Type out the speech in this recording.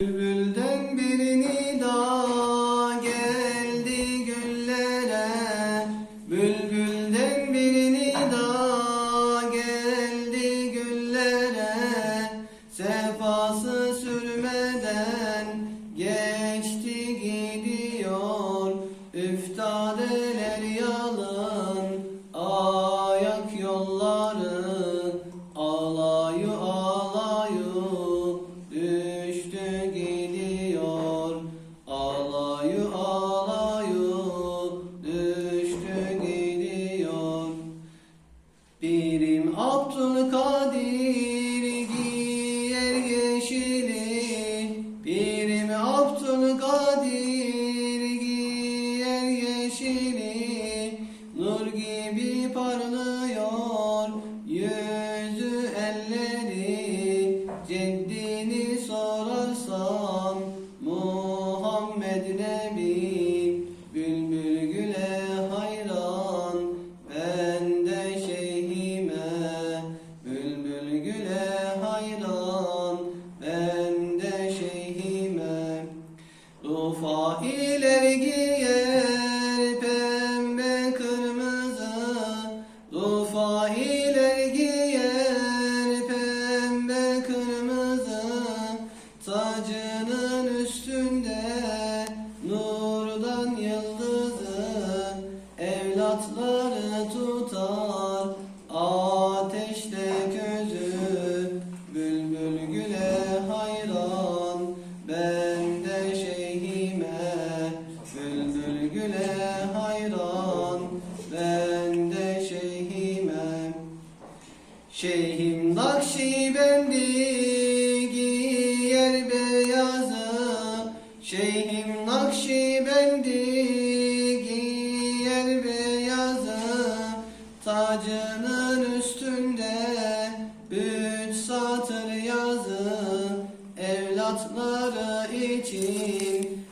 Bülbülden birini daha geldi güllere Bülbülden birini daha geldi güllere Sefası sürmeden geçti Mustafa Rufailer giyer pembe kırmızı. Rufailer giyer pembe kırmızı. Tacının üstünde nurdan yıldızı. Evlatları Şeyhim Nakşibendi giyer beyazı Şeyhim Nakşibendi giyer beyazı Tacının üstünde üç satır yazı. Evlatları için